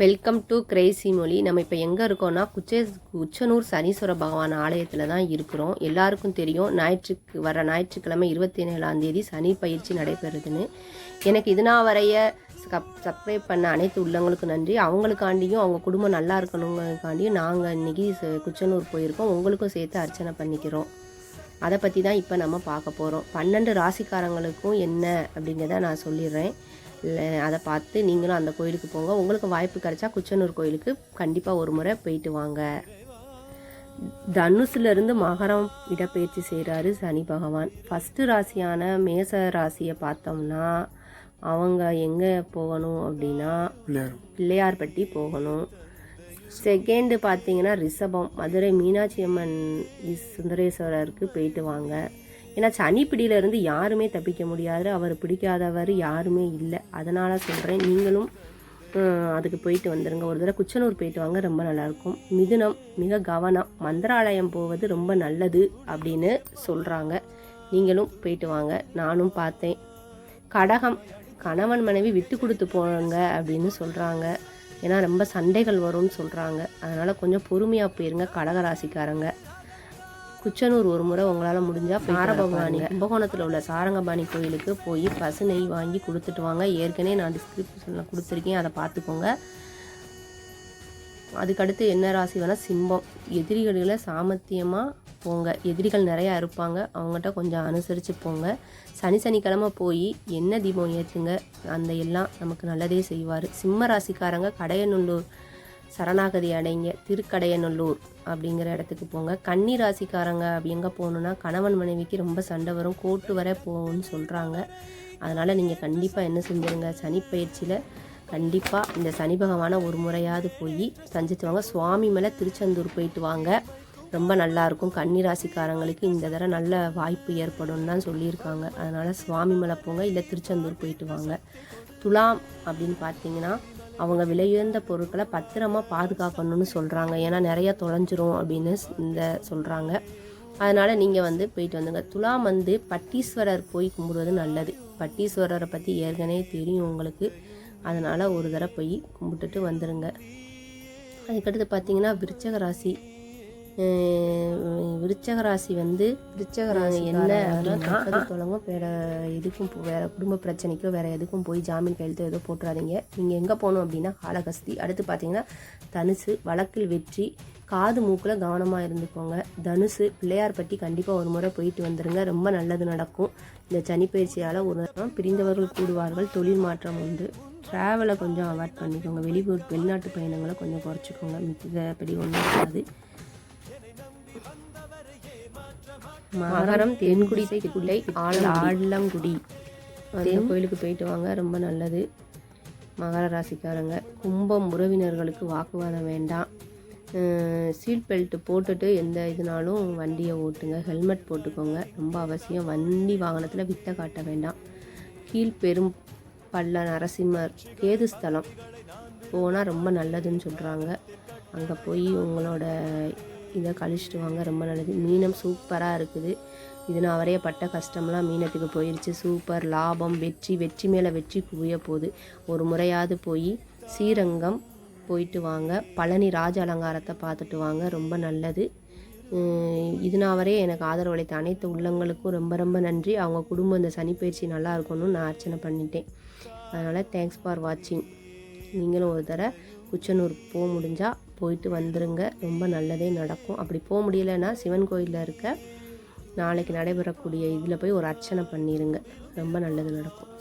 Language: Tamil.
வெல்கம் டு கிரேசி மொழி நம்ம இப்போ எங்கே இருக்கோம்னா குச்சே குச்சனூர் சனீஸ்வர பகவான் ஆலயத்தில் தான் இருக்கிறோம். எல்லாருக்கும் தெரியும் ஞாயிற்றுக்கு வர ஞாயிற்றுக்கிழமை இருபத்தி ஏழாம் தேதி சனி பயிற்சி நடைபெறுதுன்னு. எனக்கு இதுனா வரைய சப் சப்ஸ்கிரைப் பண்ண அனைத்து உள்ளவங்களுக்கும் நன்றி. அவங்களுக்காண்டியும் அவங்க குடும்பம் நல்லா இருக்கணுங்கிறதுக்காண்டியும் நாங்கள் இன்றைக்கி குச்சனூர் போயிருக்கோம். உங்களுக்கும் சேர்த்து அர்ச்சனை பண்ணிக்கிறோம். அதை பற்றி தான் இப்போ நம்ம பார்க்க போகிறோம் பன்னெண்டு ராசிக்காரங்களுக்கும் என்ன அப்படிங்கிறத நான் சொல்லிடுறேன். அதை பார்த்து நீங்களும் அந்த கோயிலுக்கு போங்க. உங்களுக்கு வாய்ப்பு கிடைச்சா குச்சனூர் கோயிலுக்கு கண்டிப்பாக ஒரு முறை போயிட்டு வாங்க. தனுசுலேருந்து மகரம் இடப்பெயர்ச்சி செய்கிறாரு சனி பகவான். ஃபஸ்ட்டு ராசியான மேச ராசியை பார்த்தோம்னா அவங்க எங்கே போகணும் அப்படின்னா பிள்ளையார்பட்டி போகணும். செகண்டு பார்த்தீங்கன்னா ரிஷபம். மதுரை மீனாட்சி அம்மன் சுந்தரேஸ்வரருக்கு போயிட்டு வாங்க. ஏன்னா சனி பிடியிலேருந்து யாருமே தப்பிக்க முடியாது. அவர் பிடிக்காதவர் யாருமே இல்லை. அதனால் சொல்கிறேன் நீங்களும் அதுக்கு போயிட்டு வந்துடுங்க ஒரு தடவை குச்சனூர் போயிட்டு வாங்க ரொம்ப நல்லாயிருக்கும். மிதுனம் மிக கவனம். மந்திராலயம் போவது ரொம்ப நல்லது அப்படின்னு சொல்கிறாங்க நீங்களும் போயிட்டு வாங்க. நானும் பார்த்தேன். கடகம் கணவன் மனைவி விட்டு கொடுத்து போங்க அப்படின்னு சொல்கிறாங்க ஏன்னா ரொம்ப சண்டைகள் வரும்னு சொல்கிறாங்க அதனால் கொஞ்சம் பொறுமையாக போயிருங்க கடகராசிக்காரங்க குச்சனூர் ஒரு முறை உங்களால் முடிஞ்சால் சாரபவானி கும்பகோணத்தில் உள்ள சாரங்கபாணி கோயிலுக்கு போய் பசு நெய் வாங்கி கொடுத்துட்டு வாங்க. ஏற்கனவே நான் டிஸ்கிரிப்ஷனில் கொடுத்துருக்கேன். அதை பார்த்துக்கோங்க. அதுக்கடுத்து என்ன ராசி வேணால் சிம்பம் எதிரிகளில் சாமர்த்தியமாக போங்க. எதிரிகள் நிறையா இருப்பாங்க. அவங்ககிட்ட கொஞ்சம் அனுசரித்து போங்க. சனி சனிக்கிழமை போய் என்ன தீபம் ஏற்றுங்க அந்த எல்லாம் நமக்கு நல்லதே செய்வார். சிம்ம ராசிக்காரங்க கடையநல்லூர் சரணாகதி அடைங்க திருக்கடையநல்லூர் அப்படிங்கிற இடத்துக்கு போங்க. கன்னி ராசிக்காரங்க அப்படி எங்கே போகணுன்னா கணவன் மனைவிக்கு ரொம்ப சண்டை வரும். கோர்ட்டு வர போகணும்னு சொல்கிறாங்க அதனால் நீங்கள் கண்டிப்பாக என்ன செஞ்சுருங்க? சனிப்பயிற்சியில் கண்டிப்பாக இந்த சனி பகவானை ஒரு முறையாவது போய் சந்தித்து வாங்க. சுவாமி மேலே திருச்செந்தூர் போயிட்டு வாங்க. ரொம்ப நல்லாயிருக்கும் கன்னி ராசிக்காரங்களுக்கு இந்த தடவை நல்ல வாய்ப்பு ஏற்படும் தான் சொல்லியிருக்காங்க. அதனால் சுவாமி மலை போங்க இல்லை திருச்செந்தூர் போயிட்டு வாங்க. துலாம் அப்படின்னு பார்த்தீங்கன்னா அவங்க விலையுயர்ந்த பொருட்களை பத்திரமா பாதுகாக்கணும்னு சொல்கிறாங்க ஏன்னா நிறைய தொலைஞ்சிரும் அப்படின்னு இந்த சொல்கிறாங்க அதனால் நீங்கள் வந்து போயிட்டு வந்துங்க. துலாம் வந்து பட்டீஸ்வரர் போய் கும்பிடுவது நல்லது. பட்டீஸ்வரரை பற்றி ஏற்கனவே தெரியும் உங்களுக்கு. அதனால் ஒரு தடவை போய் கும்பிட்டுட்டு வந்துடுங்க அதுக்கடுத்து பார்த்தீங்கன்னா விருச்சக ராசி. விருச்சக ராசி வந்து விருச்சக ராசி என்ன அப்படின்னா தொடங்கும். வேற எதுக்கும் வேற குடும்ப பிரச்சனைக்கோ வேற எதுக்கும் போய் ஜாமீன் கையெழுத்து எதோ போட்டுறாதீங்க. நீங்கள் எங்கே போகணும் அப்படின்னா காலகஸ்தி. அடுத்து பார்த்தீங்கன்னா தனுசு. வழக்கில் வெற்றி. காது மூக்கில் கவனமாக இருந்துக்கோங்க. தனுசு பிள்ளையார்பட்டி கண்டிப்பாக ஒரு முறை போயிட்டு வந்துடுங்க ரொம்ப நல்லது நடக்கும். இந்த சனிப்பயிற்சியால் ஒரு பிரிந்தவர்கள் கூடுவார்கள். தொழில் மாற்றம் உண்டு. ட்ராவலை கொஞ்சம் அவாய்ட் பண்ணிக்கோங்க. வெளியூர் வெளிநாட்டு பயணங்களை கொஞ்சம் குறைச்சிக்கோங்க. மித்தபடி ஒன்றும் இருக்காது மகரம் தென்குடி குட்டை ஆள் ஆழங்குடி. அந்த கோயிலுக்கு போயிட்டு வாங்க ரொம்ப நல்லது. மகர ராசிக்காரங்க. கும்பம் உறவினர்களுக்கு வாக்குவாதம் வேண்டாம். சீட் பெல்ட் போட்டுட்டு எந்த இதுனாலும் வண்டியை ஓட்டுங்க. ஹெல்மெட் போட்டுக்கோங்க. ரொம்ப அவசியம். வண்டி வாகனத்தில் வித்த காட்ட வேண்டாம். கீழ்பெரும் பல்ல நரசிம்மர் கேது ஸ்தலம். போனால் ரொம்ப நல்லதுன்னு சொல்கிறாங்க அங்கே போய் உங்களோட இதை கழிச்சிட்டு வாங்க ரொம்ப நல்லது. மீனம் சூப்பராக இருக்குது. இது நான் வரைய பட்ட கஷ்டம்லாம் மீனத்துக்கு போயிடுச்சு சூப்பர் லாபம் வெற்றி வெற்றி மேலே வெற்றி குவிய போகுது. ஒரு முறையாவது போய் ஸ்ரீரங்கம் போயிட்டு வாங்க. பழனி ராஜ அலங்காரத்தை பார்த்துட்டு வாங்க ரொம்ப நல்லது. இது நான் வரைய எனக்கு ஆதரவு அளித்த அனைத்து உள்ளங்களுக்கும் ரொம்ப ரொம்ப நன்றி. அவங்க குடும்பம் இந்த சனிப்பயிற்சி நல்லா இருக்கணும்னு நான் அர்ச்சனை பண்ணிட்டேன். அதனால் தேங்க்ஸ் ஃபார் வாட்சிங் நீங்களும் ஒரு தடவை குச்சனூர் போக முடிஞ்சால் போயிட்டு வந்துடுங்க ரொம்ப நல்லதே நடக்கும். அப்படி போக முடியலைன்னா சிவன் கோயிலில் இருக்க நாளைக்கு நடைபெறக்கூடிய இதில் போய் ஒரு அர்ச்சனை பண்ணிடுங்க ரொம்ப நல்லது நடக்கும்.